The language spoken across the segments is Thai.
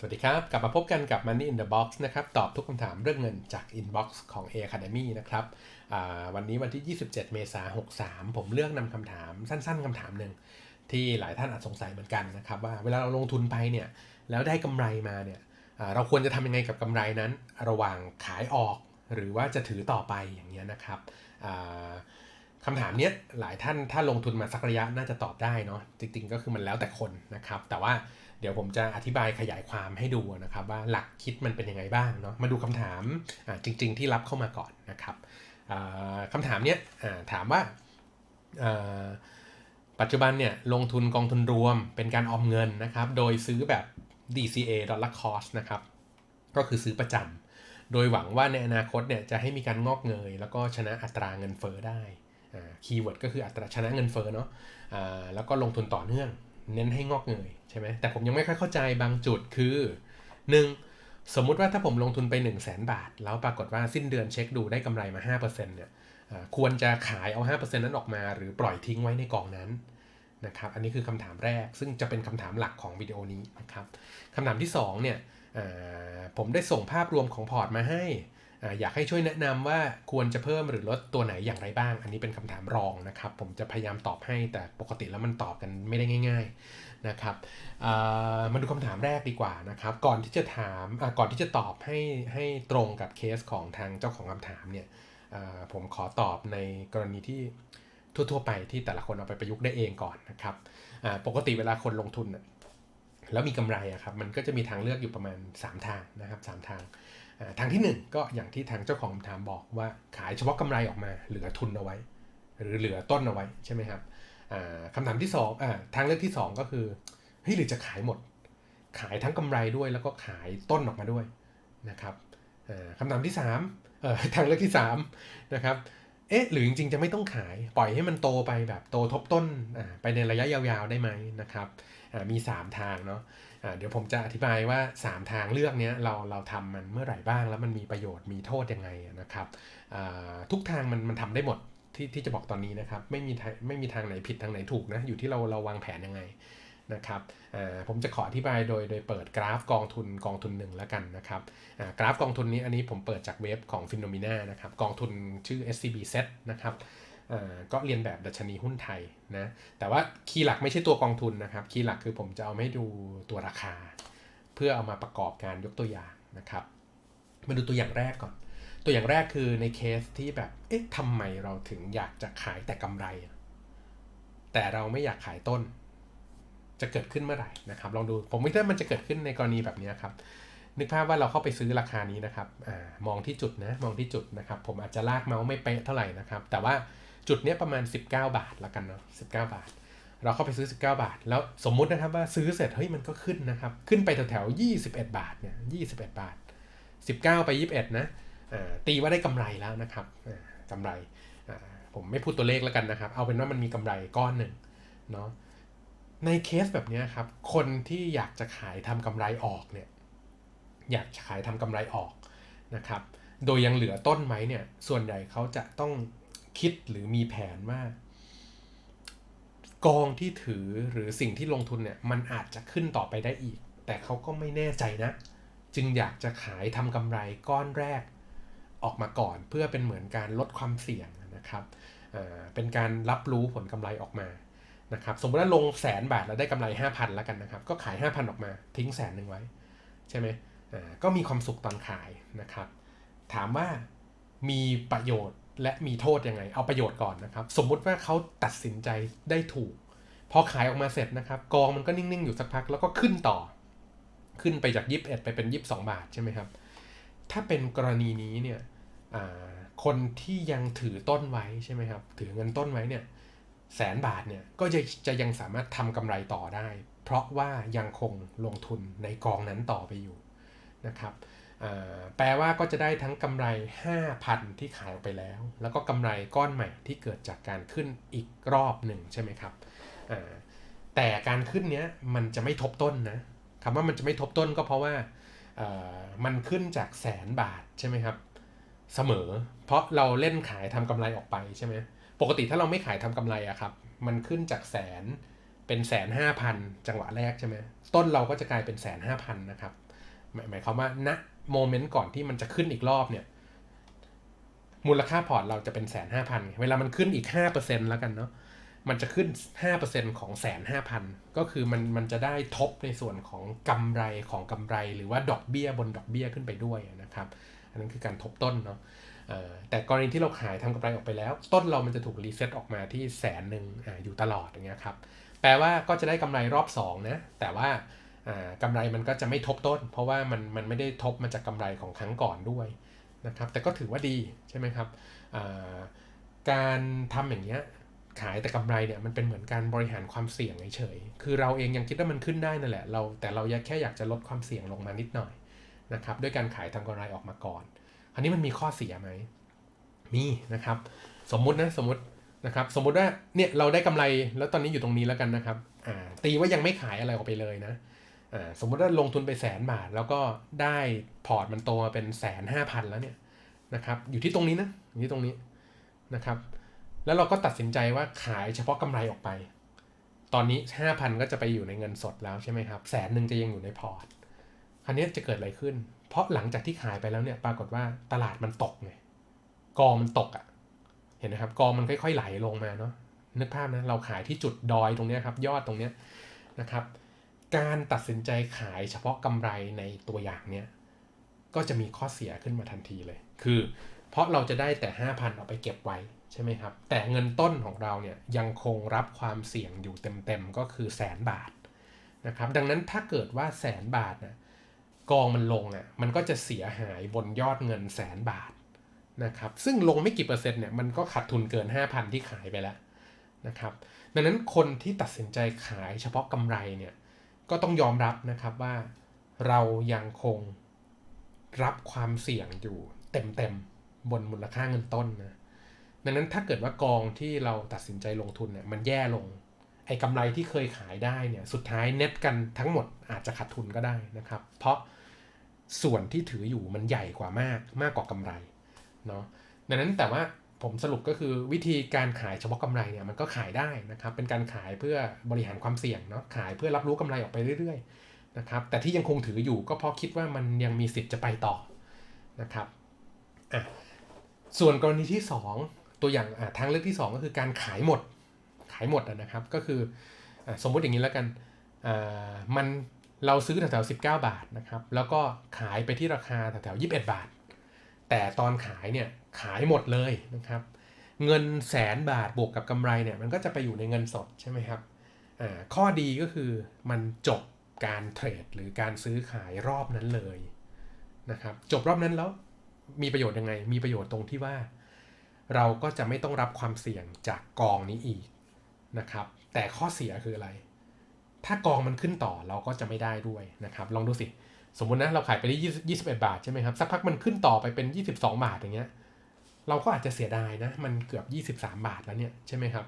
สวัสดีครับ กลับมาพบกันกับ Money in the Box นะครับ ตอบทุกคำถามเรื่องเงินจาก Inbox ของ A Academy นะครับวันนี้วันที่ 27 เมษายน 63 ผมเลือกนำคำถามสั้นๆคำถามหนึ่งที่หลายท่านอาจสงสัยเหมือนกันนะครับว่าเวลาเราลงทุนไปเนี่ย แล้วได้กำไรมาเนี่ยเราควรจะทำยังไงกับกำไรนั้น ระหว่างขายออกหรือว่าจะถือต่อไปอย่างเงี้ยนะครับคำถามเนี้ยหลายท่านถ้าลงทุนมาสักระยะน่าจะตอบได้เนาะจริง ๆ ก็คือมันแล้วแต่คนนะครับ แต่ว่า เดี๋ยวผมจะอธิบายขยายความให้ดูนะครับ ว่าหลักคิดมันเป็นยังไงบ้างเนาะมาดูคำถามจริง ๆ ที่รับเข้ามาก่อนนะครับคำถามเนี้ยถามว่าปัจจุบันเนี่ยลงทุนกองทุนรวมเป็นการออมเงินนะครับ โดยซื้อแบบ DCA dollar cost นะครับ ก็คือซื้อประจำ โดยหวังว่าในอนาคตเนี่ยจะให้มีการงอกเงย แล้วก็ชนะอัตราเงินเฟอ้อได้คีย์เวิร์ดก็คืออัตราชนะเงินเฟอ้อเนาะแล้วก็ลงทุนต่อเนื่อง เน้นให้งอกเงยใช่ไหมแต่ผมยังไม่ค่อยเข้าใจบางจุดคือ 1. สมมุติว่าถ้าผมลงทุนไป 1 0 0 0 0แบาท แล้วปรากฏว่าสิ้นเดือนเช็คดูได้กำไรมา 5%เนี่ยควรจะขายเอา 5%นั้นออกมา หรือปล่อยทิ้งไว้ในกองนั้นนะครับอันนี้คือคำถามแรกซึ่งจะเป็นคำถามหลักของวิดีโอนี้นะครับคำถามที่2เนี่ยผมได้ส่งภาพรวมของพอร์ตมาให้ อยากให้ช่วยแนะนำว่าควรจะเพิ่มหรือลดตัวไหนอย่างไรบ้าง อันนี้เป็นคำถามรองนะครับ ผมจะพยายามตอบให้แต่ปกติแล้วมันตอบกันไม่ได้ง่าย ๆนะครับมาดูคำถามแรกดีกว่านะครับ ก่อนที่จะถามก่อนที่จะตอบให้ให้ตรงกับเคสของทางเจ้าของคำถามเนี่ยผมขอตอบในกรณีที่ทั่วๆไปที่แต่ละคนเอาไปประยุกต์ได้เองก่อนนะครับปกติเวลาคนลงทุนแล้วมีกำไรอะครับมันก็จะมีทางเลือกอยู่ประมาณ 3 ทางนะครับ3ทาง ทางที่ 1 ก็อย่างที่ทางเจ้าของคำถามบอกว่าขายเฉพาะกำไรออกมาเหลือทุนเอาไว้ หรือเหลือต้นเอาไว้ใช่ไหมครับคำถามที่2อทางเลือกที่ 2 ก็คือเฮ้ยหรือจะขายหมด ขายทั้งกำไรด้วยแล้วก็ขายต้นออกมาด้วยนะครับคำถามที่3ทางเลือกที่3นะครับเอ๊ะหรือจริงๆจะไม่ต้องขายปล่อยให้มันโตไปแบบโตทบต้นไปในระยะยาวๆได้ไหมนะครับมี 3 ทางเนาะ เดี๋ยวผมจะอธิบายว่า 3 ทางเลือกนี้เราเราทำมันเมื่อไหร่บ้าง แล้วมันมีประโยชน์มีโทษยังไงนะครับทุกทางมันมันทำได้หมดที่ที่จะบอกตอนนี้นะครับไม่มีไม่มีทางไหนผิดทางไหนถูกนะอยู่ที่เราเราวางแผนยังไงนะครับผมจะขออธิบายโดยโดยเปิดกราฟกองทุนกองทุนหนึ่งแล้วกันนะครับกราฟกองทุนนี้อันนี้ผมเปิดจากเว็บของ f i n o m e n a นะครับกองทุนชื่อ SCB Set นะครับ ก็เรียนแบบดัชนีหุ้นไทยนะ แต่ว่าคีย์หลักไม่ใช่ตัวกองทุนนะครับ คีย์หลักคือผมจะเอาให้ดูตัวราคา เพื่อเอามาประกอบการยกตัวอย่างนะครับ มาดูตัวอย่างแรกก่อน ตัวอย่างแรกคือในเคสที่แบบ เอ๊ะทำไมเราถึงอยากจะขายแต่กำไร แต่เราไม่อยากขายต้น จะเกิดขึ้นเมื่อไหร่นะครับ ลองดู ผมไม่ได้มันจะเกิดขึ้นในกรณีแบบนี้ครับนึกภาพว่าเราเข้าไปซื้อราคานี้นะครับอมองที่จุดนะ มองที่จุดนะครับ ผมอาจจะลากเมาส์ไม่เป๊ะเท่าไหร่นะครับ แต่ว่า จุดนี้ประมาณ 19 บาทละกันเนาะ19 บาท เราเข้าไปซื้อ 19 บาท แล้วสมมุตินะครับว่าซื้อเสร็จเฮ้ยมันก็ขึ้นนะครับ ขึ้นไปแถวแถว21 บาทเนี่ย21 บาท 19 ไป 21 นะตีว่าได้กำไรแล้วนะครับกำไรผมไม่พูดตัวเลขแล้วกันนะครับ เอาเป็นว่ามันมีกำไรก้อนหนึ่งเนาะในเคสแบบนี้ครับ คนที่อยากจะขายทำกำไรออกเนี่ยอยากขายทำกำไรออกนะครับ โดยยังเหลือต้นไหมเนี่ยส่วนใหญ่เขาจะต้อง คิดหรือมีแผนว่ากองที่ถือหรือสิ่งที่ลงทุนเนี่ยมันอาจจะขึ้นต่อไปได้อีก แต่เขาก็ไม่แน่ใจนะ จึงอยากจะขายทำกำไรก้อนแรกออกมาก่อนเพื่อเป็นเหมือนการลดความเสี่ยงนะครับเป็นการรับรู้ผลกำไรออกมานะครับสมมติว่าลงแสนบาทแล้วได้กำไร 5,000แล้วกันนะครับ ก็ขาย 5,000 ออกมา ทิ้งแสนหนึ่งไว้ ใช่ไหมก็มีความสุขตอนขายนะครับ ถามว่ามีประโยชน์ และมีโทษยังไง เอาประโยชน์ก่อนนะครับ สมมุติว่าเขาตัดสินใจได้ถูก พอขายออกมาเสร็จนะครับ กองมันก็นิ่ง ๆ อยู่สักพักแล้วก็ขึ้นต่อ ขึ้นไปจากยิบเอ็ดไปเป็นยิบสองบาทใช่ไหมครับ ถ้าเป็นกรณีนี้เนี่ยคนที่ยังถือต้นไว้ใช่ไหมครับ ถือเงินต้นไว้เนี่ยแสนบาทเนี่ยก็จะจะยังสามารถทำกำไรต่อได้ เพราะว่ายังคงลงทุนในกองนั้นต่อไปอยู่นะครับ แปลว่าก็จะได้ทั้งกำไร 5,000 ที่ขายออกไปแล้ว แล้วก็กำไรก้อนใหม่ที่เกิดจากการขึ้นอีกรอบหนึ่งใช่ไหมครับแต่การขึ้นเนี้ยมันจะไม่ทบต้นนะคำว่ามันจะไม่ทบต้นก็เพราะว่ามันขึ้นจากแสนบาทใช่ไหมครับ เสมอ เพราะเราเล่นขายทำกำไรออกไปใช่ไหมปกติถ้าเราไม่ขายทำกำไรอะครับ มันขึ้นจากแสนเป็นแสนห้าพันจังหวะแรกใช่ไหมต้นเราก็จะกลายเป็นแสนห้าพันนะครับหมายหมายความว่าณ โมเมนต์ก่อนที่มันจะขึ้นอีกรอบเนี่ย มูลค่าพอร์ตเราจะเป็นแสนห้าพันเวลามันขึ้นอีกห้าเปอร์เซ็นแล้วกันเนาะมันจะขึ้นห้าเปอร์เซ็นของแสนห้าพันก็คือมันมันจะได้ทบในส่วนของกำไรของกำไร หรือว่าดอกเบี้ยบนดอกเบี้ยขึ้นไปด้วยนะครับ อันนั้นคือการทบต้นเนาะแต่กรณีที่เราขายทำกำไรออกไปแล้ว ต้นเรามันจะถูกรีเซ็ตออกมาที่แสนหนึ่งออยู่ตลอดอย่างเงี้ยครับแปลว่าก็จะได้กำไรรอบ2นะแต่ว่า กำไรมันก็จะไม่ทบต้น เพราะว่ามันมันไม่ได้ทบมาจากกำไรของครั้งก่อนด้วยนะครับแต่ก็ถือว่าดีใช่ไหมครับการทำอย่างเงี้ยขายแต่กำไรเนี่ยมันเป็นเหมือนการบริหารความเสี่ยงเฉยๆคือเราเองยังคิดว่ามันขึ้นได้นั่นแหละเราแต่เราแค่อยากจะลดความเสี่ยงลงมานิดหน่อยนะครับด้วยการขายทำกำไรออกมาก่อน อันนี้มันมีข้อเสียไหมมีนะครับ สมมุตินะสมมตินะครับสมมุติว่าเนี่ยเราได้กำไรแล้วตอนนี้อยู่ตรงนี้แล้วกันนะครับตีว่ายังไม่ขายอะไรออกไปเลยนะ สมมติว่าลงทุนไปแสนบาท แล้วก็ได้พอร์ตมันโตมาเป็นแสนห้าพันแล้วเนี่ยนะครับ อยู่ที่ตรงนี้นะอยู่ที่ตรงนี้นะครับ แล้วเราก็ตัดสินใจว่าขายเฉพาะกำไรออกไป ตอนนี้ห้าพันก็จะไปอยู่ในเงินสดแล้วใช่ไหมครับแสนหนึ่งจะยังอยู่ในพอร์ตคราวนี้จะเกิดอะไรขึ้น เพราะหลังจากที่ขายไปแล้วเนี่ยปรากฏว่าตลาดมันตกไงกองมันตกอะ่ะเห็นนะครับกองมันค่อยๆไหลลงมาเนาะนึกภาพนะเราขายที่จุดดอยตรงเนี้ยครับยอดตรงเนี้ยนะครับ การตัดสินใจขายเฉพาะกำไรในตัวอย่างเนี้ยก็จะมีข้อเสียขึ้นมาทันทีเลย คือ เพราะเราจะได้แต่ 5,000 เอาไปเก็บไว้ใช่ไหมครับ แต่เงินต้นของเราเนี่ยยังคงรับความเสี่ยงอยู่เต็มๆ ก็คือแสนบาทนะครับ ดังนั้นถ้าเกิดว่าแสนบาทนะกองมันลงอะ มันก็จะเสียหายบนยอดเงินแสนบาทนะครับ ซึ่งลงไม่กี่เปอร์เซ็นต์เนี่ย มันก็ขาดทุนเกิน 5,000 ที่ขายไปแล้วนะครับ ดังนั้นคนที่ตัดสินใจขายเฉพาะกำไรเนี่ย ก็ต้องยอมรับนะครับว่าเรายังคงรับความเสี่ยงอยู่เต็มๆบนมูลค่าเงินต้นนะดังนั้นถ้าเกิดว่ากองที่เราตัดสินใจลงทุนเนี่ยมันแย่ลง ไอ้กำไรที่เคยขายได้เนี่ยสุดท้ายเน็ตกันทั้งหมดอาจจะขาดทุนก็ได้นะครับ เพราะส่วนที่ถืออยู่มันใหญ่กว่ามากมากกว่ากำไรเนาะดังนั้นแต่ว่า ผมสรุปก็คือวิธีการขายเฉพาะกำไรเนี่ยมันก็ขายได้นะครับ เป็นการขายเพื่อบริหารความเสี่ยงเนาะขายเพื่อรับรู้กำไรออกไปเรื่อยๆนะครับแต่ที่ยังคงถืออยู่ก็เพราะคิดว่ามันยังมีสิทธิ์จะไปต่อนะครับอะส่วนกรณีที่ 2 ตัวอย่างอะทางเลือกที่ 2 ก็คือการขายหมดขายหมดนะครับ ก็คืออสมมุติอย่างนี้แล้วกันอ่ามันเราซื้อแถวๆ19บาทนะครับ แล้วก็ขายไปที่ราคาแถวๆ21 บาท แต่ตอนขายเนี่ย ขายหมดเลยนะครับ เงินแสนบาทบวกกับกำไรเนี่ยมันก็จะไปอยู่ในเงินสดใช่ไหมครับข้อดีก็คือมันจบการเทรดหรือการซื้อขายรอบนั้นเลยนะครับจบรอบนั้นแล้วมีประโยชน์ยังไง มีประโยชน์ตรงที่ว่า เราก็จะไม่ต้องรับความเสี่ยงจากกองนี้อีกนะครับ แต่ข้อเสียคืออะไร ถ้ากองมันขึ้นต่อเราก็จะไม่ได้ด้วยนะครับ ลองดูสิ สมมุตินะเราขายไปได้20 21บาทใช่ไหมครับ สักพักมันขึ้นต่อไปเป็น 22 บาทอย่างเงี้ย เราก็อาจจะเสียดายนะ มันเกือบ 23 บาทแล้วเนี่ยใช่ไหมครับ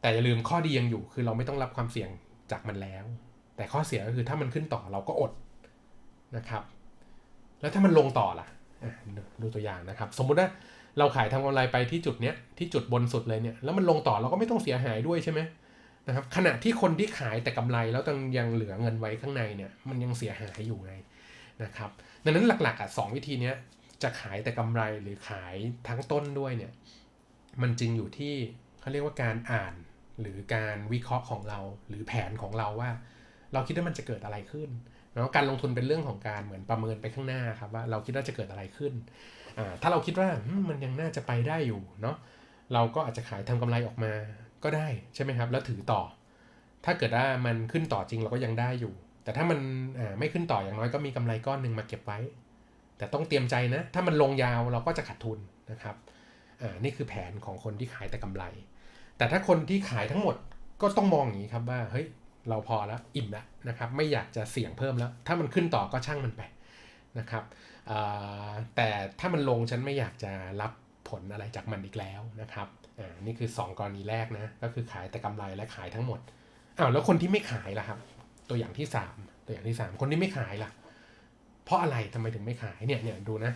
แต่อย่าลืมข้อดียังอยู่คือเราไม่ต้องรับความเสี่ยงจากมันแล้ว แต่ข้อเสียก็คือถ้ามันขึ้นต่อเราก็อดนะครับ แล้วถ้ามันลงต่อล่ะดูตัวอย่างนะครับ สมมุติว่าเราขายทำกำไรไปที่จุดเนี้ยที่จุดบนสุดเลยเนี่ยแล้วมันลงต่อเราก็ไม่ต้องเสียหายด้วยใช่ไหมนะครับขณะที่คนที่ขายแต่กำไรแล้วยังยังเหลือเงินไว้ข้างในเนี่ยมันยังเสียหายอยู่ไงนะครับดังนั้นหลักๆอะสองวิธีเนี้ย จะขายแต่กำไรหรือขายทั้งต้นด้วยเนี่ยมันจึงอยู่ที่เขาเรียกว่าการอ่านหรือการวิเคราะห์ของเรา หรือแผนของเราว่า เราคิดว่ามันจะเกิดอะไรขึ้นเนาะการลงทุนเป็นเรื่องของการเหมือนประเมินไปข้างหน้าครับว่าเราคิดว่าจะเกิดอะไรขึ้นอ่าถ้าเราคิดว่ามมันยังน่าจะไปได้อยู่เนาะเราก็อาจจะขายทำกำไรออกมาก็ได้ใช่ไหมครับ แล้วถือต่อ ถ้าเกิดว่ามันขึ้นต่อจริงเราก็ยังได้อยู่ แต่ถ้ามันอ่าไม่ขึ้นต่ออย่างน้อยก็มีกำไรก้อนหนึ่งมาเก็บไว้ แต่ต้องเตรียมใจนะ ถ้ามันลงยาวเราก็จะขาดทุนนะครับอ่านี่คือแผนของคนที่ขายแต่กำไร แต่ถ้าคนที่ขายทั้งหมดก็ต้องมองอย่างนี้ครับว่าเฮ้ยเราพอแล้วอิ่มแล้วนะครับ ไม่อยากจะเสี่ยงเพิ่มแล้ว ถ้ามันขึ้นต่อก็ช่างมันไปนะครับอ่าแต่ถ้ามันลงฉันไม่อยากจะรับผลอะไรจากมันอีกแล้วนะครับอ่านี่คือ 2 กรณีแรกนะก็คือขายแต่กำไรและขายทั้งหมดอ้าวแล้วคนที่ไม่ขายล่ะครับ ตัวอย่างที่ 3 ตัวอย่างที่ 3 คนที่ไม่ขายล่ะ เพราะอะไรทำไมถึงไม่ขายเนี่ยเนี่ยดูนะ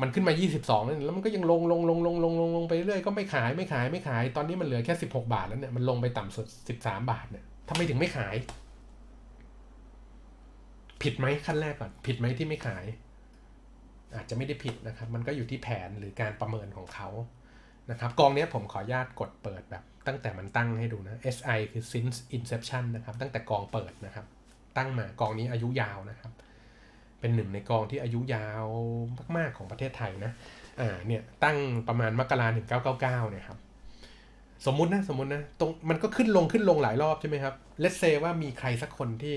มันขึ้นมา 22แล้วมันก็ยังลงลงลงลงลงลงลงไปเรื่อยก็ไม่ขายไม่ขายไม่ขาย ตอนนี้มันเหลือแค่ 16 บาทแล้วเนี่ยมันลงไปต่ำสุด 13 บาทเนี่ยทำไมถึงไม่ขาย ผิดไหมขั้นแรกก่อนผิดไหมที่ไม่ขาย อาจจะไม่ได้ผิดนะครับ มันก็อยู่ที่แผนหรือการประเมินของเขานะครับกองนี้ผมขออนุญาตกดเปิดแบบ ตั้งแต่มันตั้งให้ดูนะ SI คือ since inception นะครับ ตั้งแต่กองเปิดนะครับ ตั้งมากองนี้อายุยาวนะครับ เป็นหนึ่งในกองที่อายุยาวมาก ๆ ของประเทศไทยนะอ่าเนี่ยตั้งประมาณมกราถึง999เก้าเก้าเนี่ยครับสมมุตินะสมมุตินะตรงมันก็ขึ้นลงขึ้นลงหลายรอบใช่ไหมครับเลตเซว่ามีใครสักคนที่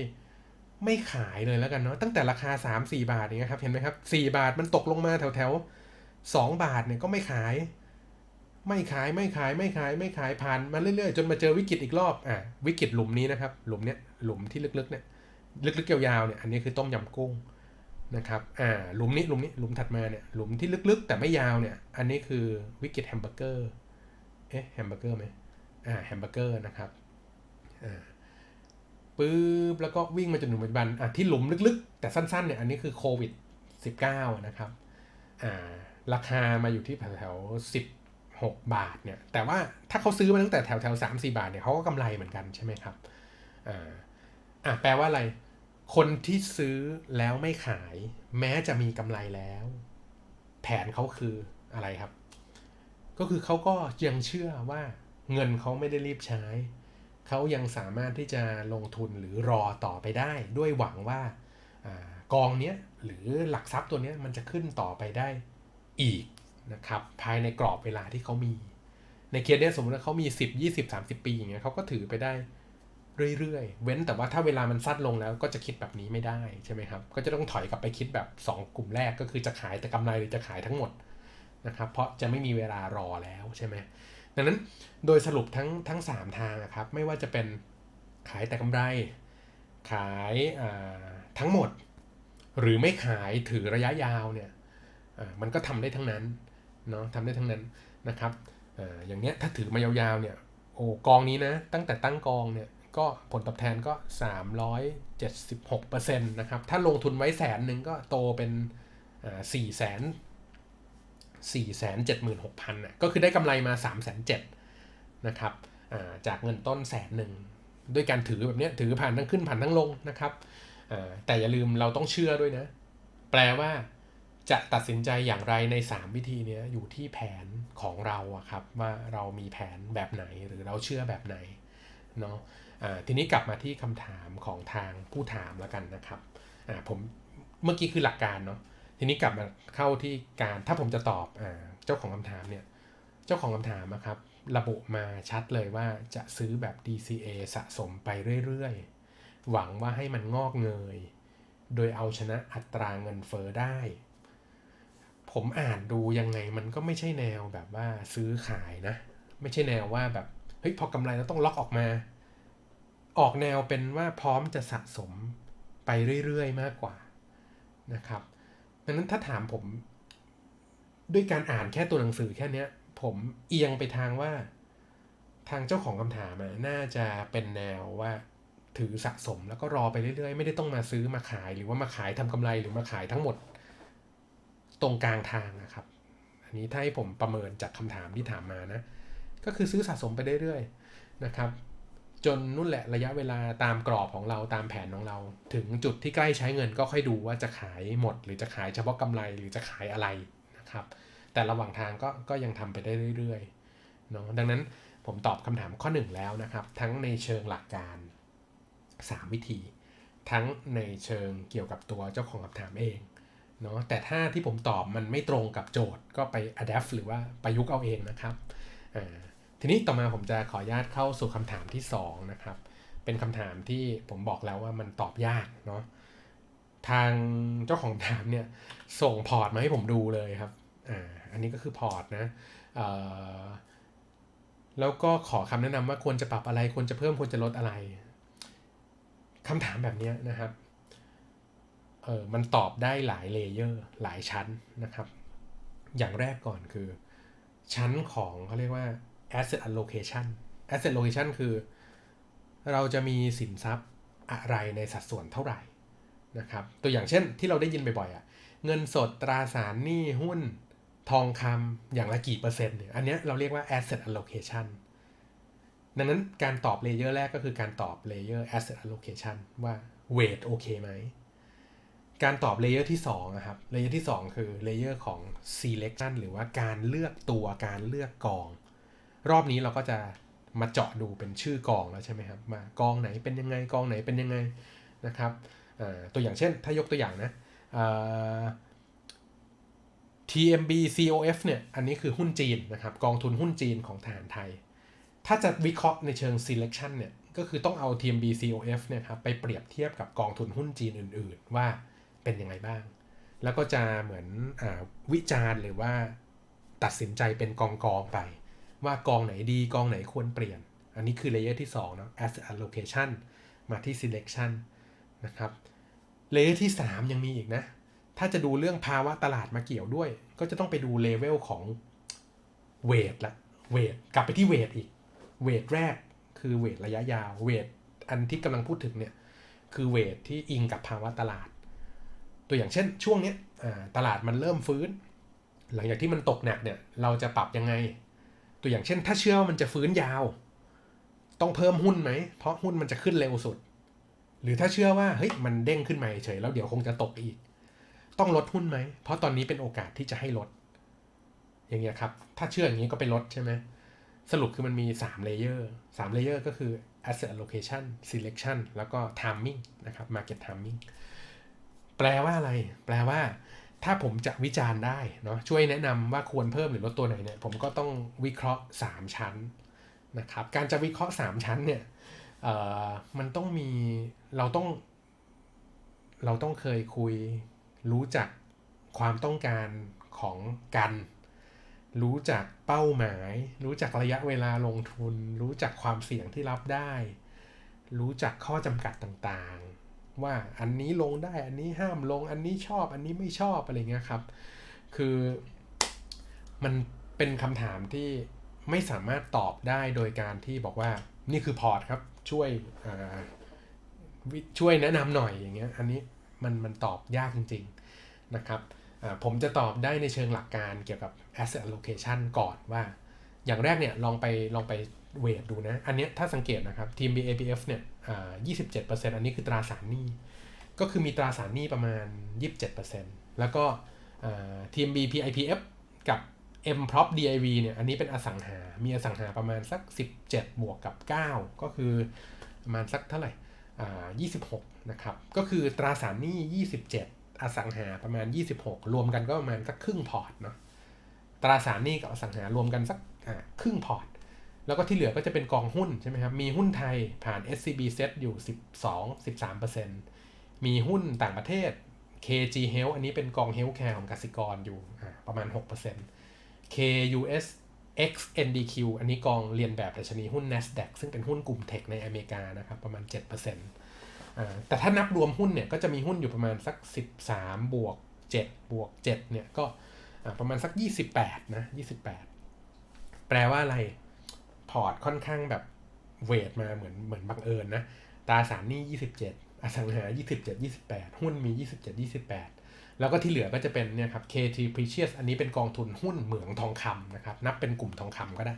ไม่ขายเลยแล้วกันเนาะตั้งแต่ราคา 3 4 บาทอย่างเงี้ยครับเห็นไหมครับ4บาทมันตกลงมาแถวแถว2บาทเนี่ยก็ไม่ขาย ไม่ขายไม่ขายไม่ขายไม่ขายผ่านมาเรื่อยๆ จนมาเจอวิกฤตอีกรอบอ่าวิกฤตหลุมนี้นะครับหลุมเนี้ยหลุมที่ลึกๆเนี่ยลึกๆยาวๆเนี่ยอันนี้คือต้มยำกุ้ง นะครับอ่าหลุมนี้หลุมนี้หลุมถัดมาเนี่ยหลุมที่ลึกๆ แต่ไม่ยาวเนี่ย อันนี้คือวิกฤตแฮมเบอร์เกอร์เอ๊ะแฮมเบอร์เกอร์ไหมอ่าแฮมเบอร์เกอร์นะครับอ่าปึ๊บแล้วก็วิ่งมาจนถึงปัจจุบันอะที่หลุมลึกๆ แต่สั้นๆเนี่ยอันนี้คือโควิด 19 นะครับอ่าราคามาอยู่ที่แถวๆ16 บาทเนี่ยแต่ว่าถ้าเขาซื้อมาตั้งแต่แถวๆ3 4บาทเนี่ยเขาก็กำไรเหมือนกันใช่ไหมครับอ่าอะแปลว่าอะไร คนที่ซื้อแล้วไม่ขาย แม้จะมีกำไรแล้ว แผนเขาคืออะไรครับ ก็คือเขาก็ยังเชื่อว่าเงินเขาไม่ได้รีบใช้ เขายังสามารถที่จะลงทุนหรือรอต่อไปได้ ด้วยหวังว่าอกองเนี้ยหรือหลักทรัพย์ตัวเนี้ยมันจะขึ้นต่อไปได้อีกนะครับ ภายในกรอบเวลาที่เขามี ในเคสเนี้ยสมมติว่าเขามี 10 20 30 ปีอย่างเงี้ยเขาก็ถือไปได้ เรื่อยๆ เว้นแต่ว่าถ้าเวลามันซัดลงแล้วก็จะคิดแบบนี้ไม่ได้ใช่ไหมครับ ก็จะต้องถอยกลับไปคิดแบบ 2 กลุ่มแรกก็คือจะขายแต่กำไรหรือจะขายทั้งหมดนะครับเพราะจะไม่มีเวลารอแล้วใช่ไหมดังนั้นโดยสรุปทั้งทั้ง 3 ทางนะครับ ไม่ว่าจะเป็นขายแต่กำไร ขายทั้งหมด หรือไม่ขายถือระยะยาวเนี่ยมันก็ทำได้ทั้งนั้นเนาะทำได้ทั้งนั้นนะครับออย่างเนี้ยถ้าถือมายาวๆเนี่ยโอ้กองนี้นะตั้งแต่ตั้งกองเนี่ย ก็ผลตอบแทนก็ 376%นะครับ ถ้าลงทุนไว้แสนหนึ่งก็โตเป็น4แสน4 7 6 0 0 0น่ะก็คือได้กำไรมา 3 7 0 0 0นะครับจากเงินต้นแสนหนึ่งด้วยการถือแบบนี้ถือผ่านทั้งขึ้นผ่านทั้งลงนะครับแต่อย่าลืมเราต้องเชื่อด้วยนะ แปลว่าจะตัดสินใจอย่างไรใน 3 วิธีนี้อยู่ที่แผนของเราครับว่าเรามีแผนแบบไหนหรือเราเชื่อแบบไหน เนาะทีนี้กลับมาที่คำถามของทางผู้ถามแล้วกันนะครับผมเมื่อกี้คือหลักการเนาะทีนี้กลับมาเข้าที่การถ้าผมจะตอบอเจ้าของคำถามเนี่ยเจ้าของคำถามนะครับระบุมาชัดเลยว่าจะซื้อแบบ DCA สะสมไปเรื่อยๆ หวังว่าให้มันงอกเงย โดยเอาชนะอัตราเงินเฟอ้อได้ ผมอ่านดูยังไงมันก็ไม่ใช่แนวแบบว่าซื้อขายนะ ไม่ใช่แนวว่าแบบ เฮ้ยพอกำไรแล้วต้องล็อกออกมา ออกแนวเป็นว่าพร้อมจะสะสมไปเรื่อยๆ มากกว่านะครับดังนั้นถ้าถามผมด้วยการอ่านแค่ตัวหนังสือแค่นี้ผมเอียงไปทางว่าทางเจ้าของคำถามน่าจะเป็นแนวว่าถือสะสมแล้วก็รอไปเรื่อยๆ ไม่ได้ต้องมาซื้อมาขายหรือว่ามาขายทำกำไรหรือมาขายทั้งหมด ตรงกลางทางนะครับ อันนี้ถ้าให้ผมประเมินจากคำถามที่ถามมานะ ก็คือซื้อสะสมไปเรื่อยๆนะครับ จนนู่นแหละระยะเวลาตามกรอบของเราตามแผนของเรา ถึงจุดที่ใกล้ใช้เงินก็ค่อยดูว่าจะขายหมด หรือจะขายเฉพาะกำไรหรือจะขายอะไรนะครับ แต่ระหว่างทางก็ก็ยังทำไปได้เรื่อยๆเนาะดังนั้นผมตอบคำถามข้อ1แล้วนะครับ ทั้งในเชิงหลักการ 3 วิธี ทั้งในเชิงเกี่ยวกับตัวเจ้าของคำถามเองเนาะแต่ถ้าที่ผมตอบมันไม่ตรงกับโจทย์ก็ไป adapt หรือว่าประยุกต์เอาเองนะครับอ่า ทีนี้ต่อมาผมจะขออนุญาตเข้าสู่คำถามที่2นะครับ เป็นคำถามที่ผมบอกแล้วว่ามันตอบยากเนาะ ทางเจ้าของถามเนี่ยส่งพอร์ตมาให้ผมดูเลยครับ อ่า อันนี้ก็คือพอร์ตนะแล้วก็ขอคำแนะนำว่าควรจะปรับอะไร ควรจะเพิ่ม ควรจะลดอะไรคำถามแบบนี้นะครับ เออมันตอบได้หลายเลเยอร์ หลายชั้นนะครับ อย่างแรกก่อนคือ ชั้นของเขาเรียกว่า asset allocation asset allocation คือ เราจะมีสินทรัพย์อะไรในสัดส่วนเท่าไหร่นะครับ ตัวอย่างเช่นที่เราได้ยินบ่อยๆอะเงินสดตราสารหนี้หุ้นทองคำอย่างละกี่เปอร์เซ็นต์เนี่ยอันนี้เราเรียกว่า asset allocation ดังนั้นการตอบเลเยอร์แรกก็คือการตอบเลเยอร์ asset allocation ว่า weight โอเคไหม การตอบเลเยอร์ที่2นะครับเลเยอร์ที่ 2 คือเลเยอร์ของ selection หรือว่าการเลือกตัวการเลือกกอง รอบนี้เราก็จะมาเจาะดูเป็นชื่อกองแล้วใช่ไหมครับมากองไหนเป็นยังไงกองไหนเป็นยังไงนะครับตัวอย่างเช่น ถ้ายกตัวอย่างนะ TMB COF เนี่ย อันนี้คือหุ้นจีนนะครับ กองทุนหุ้นจีนของทหารไทย ถ้าจะวิเคราะห์ในเชิง selection เนี่ย ก็คือต้องเอา TMB COF เนี่ยครับ ไปเปรียบเทียบกับกองทุนหุ้นจีนอื่น ๆ ว่าเป็นยังไงบ้าง แล้วก็จะเหมือนอวิจารณ์หรือว่าตัดสินใจเป็นกองกองๆไป ว่ากองไหนดีกองไหนควรเปลี่ยน อันนี้คือเลเยอร์ที่2เนาะ asset allocation มาที่ selection นะครับเลเยอร์ที่ 3 ยังมีอีกนะ ถ้าจะดูเรื่องภาวะตลาดมาเกี่ยวด้วย ก็จะต้องไปดูเลเวลของเวทละเวทกลับไปที่เวทอีกเวทแรกคือเวทระยะยาวเวทอันที่กำลังพูดถึงเนี่ยคือเวทที่อิงกับภาวะตลาด ตัวอย่างเช่นช่วงนี้ตลาดมันเริ่มฟื้น หลังจากที่มันตกหนักเนี่ยเราจะปรับยังไง ตัวอย่างเช่น ถ้าเชื่อว่ามันจะฟื้นยาว ต้องเพิ่มหุ้นไหม เพราะหุ้นมันจะขึ้นเร็วสุด หรือถ้าเชื่อว่าเฮ้ยมันเด้งขึ้นมาเฉยแล้วเดี๋ยวคงจะตกอีก ต้องลดหุ้นไหม เพราะตอนนี้เป็นโอกาสที่จะให้ลด อย่างเงี้ยครับ ถ้าเชื่ออย่างนี้ก็ไปลดใช่ไหมสรุปคือมันมี3เลเยอร์3เลเยอร์ก็คือ asset allocation selection แล้วก็ timing นะครับ market timing แปลว่าอะไร แปลว่า ถ้าผมจะวิจารณ์ได้เนาะช่วยแนะนำว่าควรเพิ่มหรือลดตัวไหนเนี่ยผมก็ต้องวิเคราะห์ 3 ชั้นนะครับการจะวิเคราะห์ 3 ชั้นเนี่ยเอ่อมันต้องมีเราต้อง เราต้องเคยคุยรู้จักความต้องการของกัน รู้จักเป้าหมาย รู้จักระยะเวลาลงทุน รู้จักความเสี่ยงที่รับได้ รู้จักข้อจำกัดต่างๆ ว่าอันนี้ลงได้อันนี้ห้ามลงอันนี้ชอบอันนี้ไม่ชอบอะไรเงี้ยครับ คือมันเป็นคำถามที่ไม่สามารถตอบได้โดยการที่บอกว่านี่คือพอร์ตครับช่วยช่วยแนะนำหน่อยอย่างเงี้ยอันนี้มันมันตอบยากจริง ๆนะครับผมจะตอบได้ในเชิงหลักการเกี่ยวกับ asset allocation ก่อนว่า อย่างแรกเนี่ยลองไปลองไป เวทดูนะ อันนี้ถ้าสังเกตนะครับทีม BAPF เนี่ยอ่า27%อันนี้คือตราสารหนี้ ก็คือมีตราสารหนี้ประมาณ27%แล้วก็ทีม BPIPF กับ M prop DIV เนี่ย อันนี้เป็นอสังหา มีอสังหาประมาณสัก 17 บวกกับ 9 ก็คือประมาณสักเท่าไหร่อ่า26 นะครับ ก็คือตราสารหนี้ 27 อสังหาประมาณ 26 รวมกันก็ประมาณสักครึ่งพอร์ตเนาะ ตราสารหนี้กับอสังหารวมกันสักครึ่งพอร์ต แล้วก็ที่เหลือก็จะเป็นกองหุ้นใช่ไหมครับ มีหุ้นไทยผ่าน SCB Set อยู่ 12 13%มีหุ้นต่างประเทศ KG Health อันนี้เป็นกอง Healthcare ของกสิกรอยู่อ่าประมาณ 6% KUS X NDQ อันนี้กองเรียนแบบดัชนีหุ้น NASDAQ ซึ่งเป็นหุ้นกลุ่มเทคในอเมริกานะครับประมาณ7%อ่าแต่ถ้านับรวมหุ้นเนี่ยก็จะมีหุ้นอยู่ประมาณสัก 13 บวก 7 บวก 7 เนี่ยก็ประมาณสัก 28 นะ 28 แปลว่าอะไร พอร์ตค่อนข้างแบบเวทมาเหมือนเหมือนบังเอิญนะตราสารหนี้ 27 อสังหา 27 28 หุ้นมี 27 28 แล้วก็ที่เหลือก็จะเป็นเนี่ยครับ KT Precious อันนี้เป็นกองทุนหุ้นเหมืองทองคำนะครับ นับเป็นกลุ่มทองคำก็ได้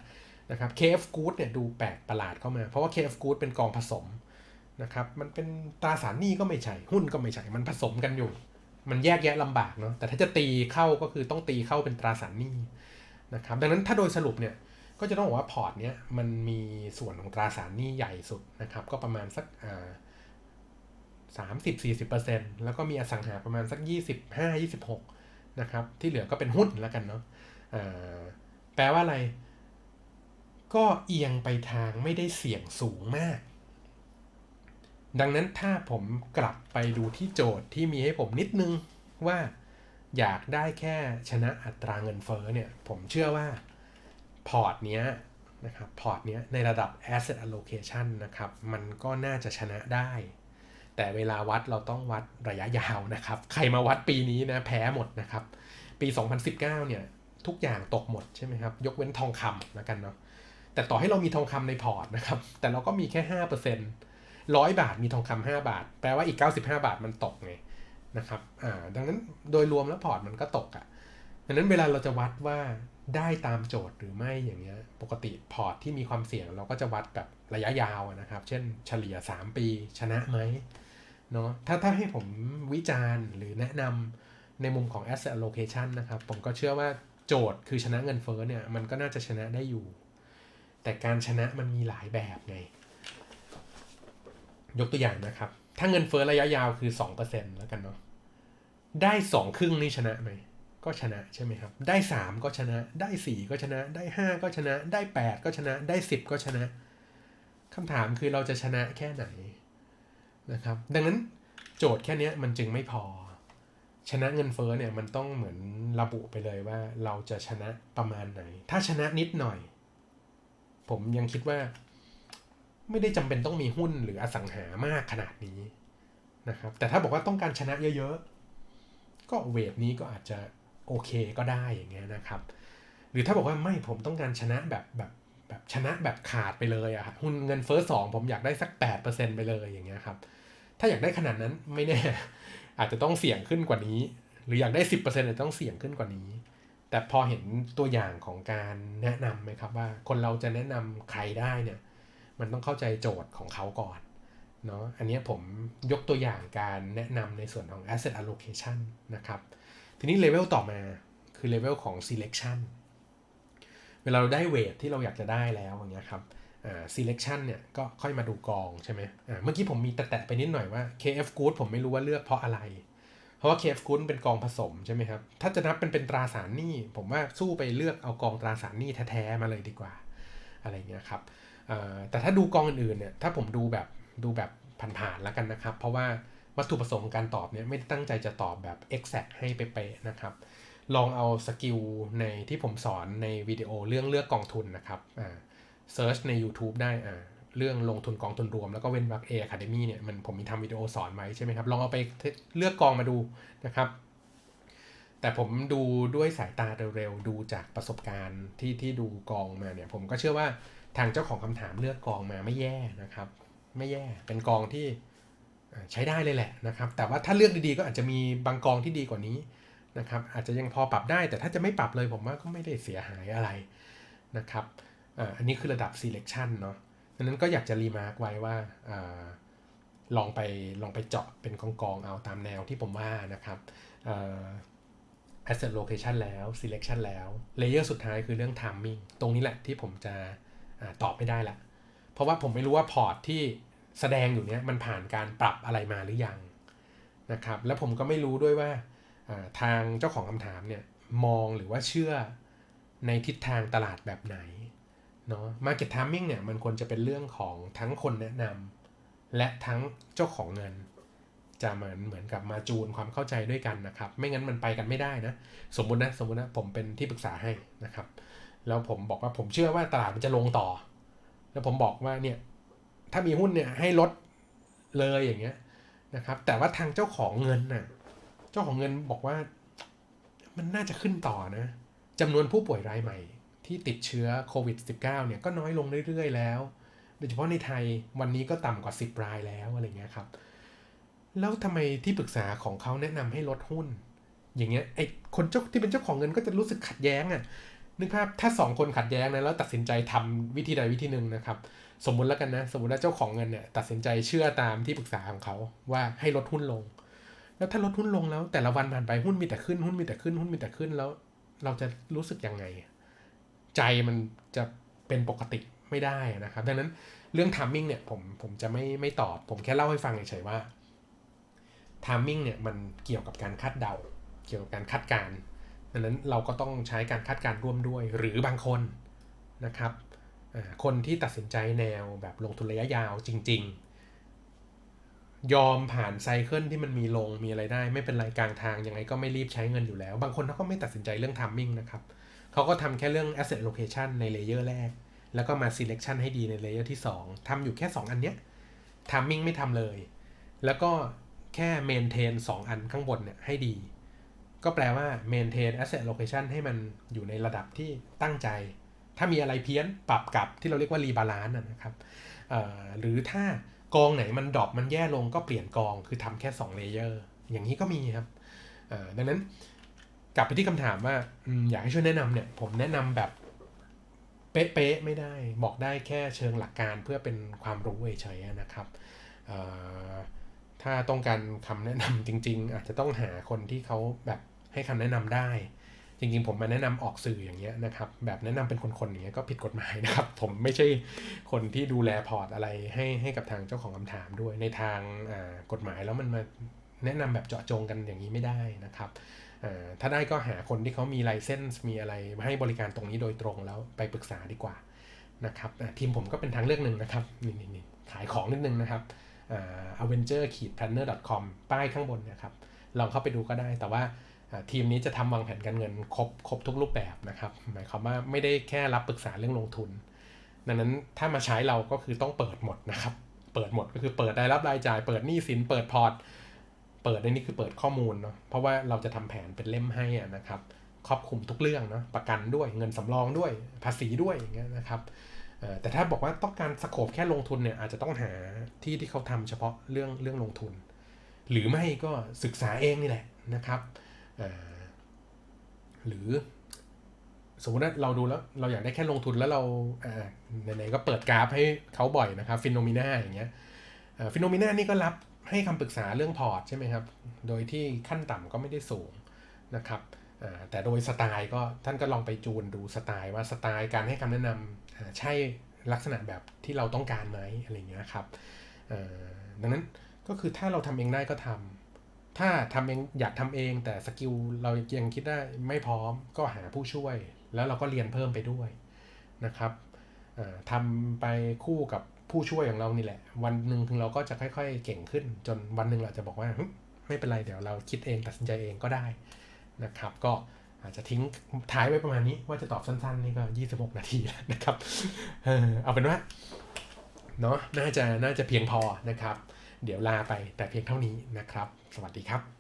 นะครับ KF Good เนี่ยดูแปลกประหลาดเข้ามา เพราะว่า KF Good เป็นกองผสมนะครับ มันเป็นตราสารหนี้ก็ไม่ใช่ หุ้นก็ไม่ใช่ มันผสมกันอยู่ มันแยกแยะลำบากเนาะ แต่ถ้าจะตีเข้าก็คือต้องตีเข้าเป็นตราสารหนี้นะครับ ดังนั้นถ้าโดยสรุปเนี่ย ก็จะต้องบอกว่าพอร์ตเนี้ยมันมีส่วนของตราสารหนี้ใหญ่สุดนะครับ ก็ประมาณสักอ่าสามสิบสี่สิบเปอร์เซ็นต์แล้วก็มีอสังหาประมาณสักยี่สิบห้ายี่สิบหกนะครับ ที่เหลือก็เป็นหุ้นแล้วกันเนาะอ่าแปลว่าอะไร ก็เอียงไปทางไม่ได้เสี่ยงสูงมาก ดังนั้นถ้าผมกลับไปดูที่โจทย์ที่มีให้ผมนิดนึงว่าอยากได้แค่ชนะอัตราเงินเฟ้อเนี่ย ผมเชื่อว่า พอร์ตเนี้ยนะครับพอร์ตเนี้ยในระดับ asset allocation นะครับมันก็น่าจะชนะได้ แต่เวลาวัดเราต้องวัดระยะยาวนะครับ ใครมาวัดปีนี้นะแพ้หมดนะครับ ปี 2019เนี่ยทุกอย่างตกหมดใช่ไหมครับ ยกเว้นทองคำแล้วกันเนาะแต่ต่อให้เรามีทองคำในพอร์ตนะครับ แต่เราก็มีแค่5%แร้อยบาทมีทองคำห้าบาท แปลว่าอีก 95 บาทมันตกไงนะครับอ่าดังนั้นโดยรวมแล้วพอร์ตมันก็ตกอะ่ะดังนั้นเวลาเราจะวัดว่า ได้ตามโจทย์หรือไม่อย่างเงี้ยปกติพอร์ตที่มีความเสี่ยงเราก็จะวัดแบบระยะยาวนะครับ เช่นเฉลี่ย 3 ปีชนะไหมเนาะถ้าถ้าให้ผมวิจารณ์หรือแนะนำในมุมของ asset allocation นะครับ ผมก็เชื่อว่าโจทย์คือชนะเงินเฟ้อเนี่ยมันก็น่าจะชนะได้อยู่ แต่การชนะมันมีหลายแบบไง ยกตัวอย่างนะครับ ถ้าเงินเฟ้อระยะยาวคือ 2%แล้วกันเนาะได้สองครึ่งนี่ชนะไหม ก็ชนะใช่ไหมครับ ได้ 3 ก็ชนะ ได้ 4 ก็ชนะ ได้ 5 ก็ชนะ ได้ 8 ก็ชนะ ได้ 10 ก็ชนะคำถามคือเราจะชนะแค่ไหนนะครับ ดังนั้นโจทย์แค่นี้มันจึงไม่พอ ชนะเงินเฟ้อเนี่ยมันต้องเหมือนระบุไปเลยว่าเราจะชนะประมาณไหน ถ้าชนะนิดหน่อย ผมยังคิดว่า ไม่ได้จำเป็นต้องมีหุ้นหรืออสังหามากขนาดนี้นะครับ แต่ถ้าบอกว่าต้องการชนะเยอะๆ ก็เวทนี้ก็อาจจะ โอเคก็ได้อย่างเงี้ยนะครับ หรือถ้าบอกว่าไม่ผมต้องการชนะแบบแบบแบบชนะแบบขาดไปเลยอะหุ้นเงินเฟ้อสองผมอยากได้สัก 8%ไปเลยอย่างเงี้ยครับ ถ้าอยากได้ขนาดนั้นไม่แน่ อาจจะต้องเสี่ยงขึ้นกว่านี้ หรืออยากได้ 10%อาจจะต้องเสี่ยงขึ้นกว่านี้ แต่พอเห็นตัวอย่างของการแนะนำไหมครับว่า คนเราจะแนะนำใครได้เนี่ย มันต้องเข้าใจโจทย์ของเขาก่อนเนาะอันนี้ผมยกตัวอย่างการแนะนำในส่วนของ asset allocation นะครับ ทีนี้เลเวลต่อมาคือเลเวลของ selection เวลาเราได้เวทที่เราอยากจะได้แล้วอย่างเงี้ยครับอ่า selection เนี่ยก็ค่อยมาดูกองใช่ไหมอ่าเมื่อกี้ผมมีแตะๆไปนิดหน่อยว่า KF Good ผมไม่รู้ว่าเลือกเพราะอะไร เพราะว่า KF Good เป็นกองผสมใช่ไหมครับ ถ้าจะนับเป็นเป็นตราสารหนี้ ผมว่าสู้ไปเลือกเอากองตราสารหนี้แท้ๆมาเลยดีกว่าอะไรเงี้ยครับแต่ถ้าดูกองอื่นๆเนี่ยถ้าผมดูแบบดูแบบผ่านๆแล้วกันนะครับ เพราะว่า วัตถุประสงค์ของการตอบเนี่ยไม่ได้ตั้งใจจะตอบแบบ exact ให้เป๊ะๆนะครับ ลองเอาสกิลในที่ผมสอนในวิดีโอเรื่องเลือกกองทุนนะครับอ่าเซิร์ชใน YouTube ได้อ่าเรื่องลงทุนกองทุนรวมแล้วก็เว้นวรรคเอคาเดมี่เนี่ยมันผมมีทำวิดีโอสอนไว้ใช่ไหมครับ ลองเอาไปเลือกกองมาดูนะครับ แต่ผมดูด้วยสายตาเร็วๆ ดูจากประสบการณ์ที่ที่ดูกองมาเนี่ย ผมก็เชื่อว่าทางเจ้าของคำถามเลือกกองมาไม่แย่นะครับ ไม่แย่เป็นกองที่ ใช้ได้เลยแหละนะครับ แต่ว่าถ้าเลือกดีๆก็อาจจะมีบางกองที่ดีกว่านี้นะครับ อาจจะยังพอปรับได้ แต่ถ้าจะไม่ปรับเลยผมว่าก็ไม่ได้เสียหายอะไรนะครับอันนี้คือระดับ selection เนาะดังนั้นก็อยากจะรีมาร์กไว้ว่าอลองไปลองไปเจาะเป็นกองกองเอาตามแนวที่ผมว่านะครับ asset location แล้ว selection แล้ว layer สุดท้ายคือเรื่อง timing ตรงนี้แหละที่ผมจะอตอบไม่ได้ละ เพราะว่าผมไม่รู้ว่าพอร์ตที่ แสดงอยู่เนี้ยมันผ่านการปรับอะไรมาหรือยังนะครับ แล้วผมก็ไม่รู้ด้วยว่าทางเจ้าของคำถามเนี่ยมองหรือว่าเชื่อในทิศทางตลาดแบบไหนเนาะ market timing เนี่ยมันควรจะเป็นเรื่องของทั้งคนแนะนำและทั้งเจ้าของเงิน จะเหมือนเหมือนกับมาจูนความเข้าใจด้วยกันนะครับ ไม่งั้นมันไปกันไม่ได้นะ สมมตินะสมมตินะผมเป็นที่ปรึกษาให้นะครับ แล้วผมบอกว่าผมเชื่อว่าตลาดมันจะลงต่อ แล้วผมบอกว่าเนี่ย ถ้ามีหุ้นเนี่ยให้ลดเลยอย่างเงี้ยนะครับ แต่ว่าทางเจ้าของเงินน่ะ เจ้าของเงินบอกว่ามันน่าจะขึ้นต่อนะจำนวนผู้ป่วยรายใหม่ ที่ติดเชื้อโควิด -19 เนี่ยก็น้อยลงเรื่อยๆแล้ว โดยเฉพาะในไทยวันนี้ก็ต่ำกว่า 10 รายแล้วอะไรเงี้ยครับ แล้วทำไมที่ปรึกษาของเขาแนะนำให้ลดหุ้น อย่างเงี้ยไอ้คนเจ้าที่เป็นเจ้าของเงินก็จะรู้สึกขัดแย้งอะ่ะ นึกภาพถ้าสองคนขัดแย้งนะแล้วตัดสินใจทำวิธีใดวิธีหนึ่งนะครับ สมมุติแล้วกันนะ สมมติว่าเจ้าของเงินเนี่ยตัดสินใจเชื่อตามที่ปรึกษาของเขาว่าให้ลดหุ้นลง แล้วถ้าลดหุ้นลงแล้วแต่ละวันผ่านไปหุ้นมีแต่ขึ้นหุ้นมีแต่ขึ้นหุ้นมีแต่ขึ้นแล้ว เราจะรู้สึกยังไง ใจมันจะเป็นปกติไม่ได้นะครับ ดังนั้นเรื่องทามมิ่งเนี่ยผมผมจะไม่ไม่ตอบ ผมแค่เล่าให้ฟังเฉยๆว่าทามมิ่งเนี่ยมันเกี่ยวกับการคาดเดา เกี่ยวกับการคาดการ ดังนั้นเราก็ต้องใช้การคาดการณ์ร่วมด้วย หรือบางคนนะครับคนที่ตัดสินใจแนวแบบลงทุนระยะยาวจริง ๆ ยอมผ่านไซเคิลที่มันมีลงมีอะไรได้ ไม่เป็นไรกลางทางยังไงก็ไม่รีบใช้เงินอยู่แล้ว บางคนเขาก็ไม่ตัดสินใจเรื่อง timing นะครับเขาก็ทำแค่เรื่อง asset allocation ในเลเยอร์แรก แล้วก็มา selection ให้ดีในเลเยอร์ที่ 2ทำอยู่แค่ 2 อันเนี้ย timing ไม่ทำเลย แล้วก็แค่ maintain 2 อันข้างบนเนี่ยให้ดี ก็แปลว่า maintain asset allocation ให้มันอยู่ในระดับที่ตั้งใจ ถ้ามีอะไรเพี้ยนปรับกลับที่เราเรียกว่า rebalance นะครับหรือถ้ากองไหนมันดรอปมันแย่ลงก็เปลี่ยนกองคือทำแค่2เลเยอร์อย่างนี้ก็มีครับดังนั้นกลับไปที่คำถามว่าอยากให้ช่วยแนะนำเนี่ย ผมแนะนำแบบเป๊ะๆไม่ได้ บอกได้แค่เชิงหลักการเพื่อเป็นความรู้เฉยๆนะครับถ้าต้องการคำแนะนำจริง ๆ อาจจะต้องหาคนที่เขาแบบ ให้คำแนะนำได้ จริงๆ ผมมาแนะนำออกสื่ออย่างเงี้ยนะครับ แบบแนะนำเป็นคนๆอย่างเงี้ยก็ผิดกฎหมายนะครับ ผมไม่ใช่คนที่ดูแลพอร์ตอะไรให้ให้กับทางเจ้าของคำถามด้วย ในทางกฎหมายแล้วมันมาแนะนำแบบเจาะจงกันอย่างนี้ไม่ได้นะครับถ้าได้ก็หาคนที่เขามีไลเซนส์มีอะไรให้บริการตรงนี้โดยตรงแล้วไปปรึกษาดีกว่านะครับทีมผมก็เป็นทางเลือกหนึ่งนะครับนี่นี่นี่ขายของนิดนึงนะครับ avenger planner com ป้ายข้างบนนะครับ ลองเข้าไปดูก็ได้แต่ว่า ทีมนี้จะทำวางแผนการเงินครบครบทุกรูปแบบนะครับ หมายความว่าไม่ได้แค่รับปรึกษาเรื่องลงทุน ดังนั้นถ้ามาใช้เราก็คือต้องเปิดหมดนะครับ เปิดหมดก็คือเปิดรายรับรายจ่าย เปิดหนี้สิน เปิดพอร์ต เปิดในนี้คือเปิดข้อมูลเนาะ เพราะว่าเราจะทำแผนเป็นเล่มให้นะครับ ครอบคลุมทุกเรื่องเนาะ ประกันด้วย เงินสำรองด้วย ภาษีด้วยอย่างเงี้ยนะครับแต่ถ้าบอกว่าต้องการสโคปแค่ลงทุนเนี่ยอาจจะต้องหาที่ที่เขาทำเฉพาะเรื่องเรื่องลงทุน หรือไม่ก็ศึกษาเองนี่แหละนะครับ หรือ สมมติว่าเราดูแล้ว เราอยากได้แค่ลงทุนแล้วเราไหนๆก็เปิดกราฟให้เขาบ่อยนะครับฟิโนมิน่าอย่างเงี้ยฟิโนมิน่านี่ก็รับให้คำปรึกษาเรื่องพอร์ตใช่ไหมครับ โดยที่ขั้นต่ำก็ไม่ได้สูงนะครับแต่โดยสไตล์ก็ท่านก็ลองไปจูนดูสไตล์ว่าสไตล์การให้คำแนะนำใช่ลักษณะแบบที่เราต้องการไหมอะไรเงี้ยครับดังนั้นก็คือถ้าเราทำเองได้ก็ทำ ถ้าทำเองอยากทำเอง แต่สกิลเรายังคิดได้ไม่พร้อมก็หาผู้ช่วย แล้วเราก็เรียนเพิ่มไปด้วยนะครับทำไปคู่กับผู้ช่วยของเรานี่แหละ วันหนึ่งเราก็จะค่อย ๆ เก่งขึ้น จนวันหนึ่งเราจะบอกว่าไม่เป็นไรเดี๋ยวเราคิดเองตัดสินใจเองก็ได้นะครับ ก็อาจจะทิ้งท้ายไว้ประมาณนี้ว่าจะตอบสั้นๆนี่ก็ 26 นาทีแล้วนะครับเอาเป็นว่าเนาะน่าจะน่าจะเพียงพอนะครับ เดี๋ยวลาไปแต่เพียงเท่านี้นะครับ สวัสดีครับ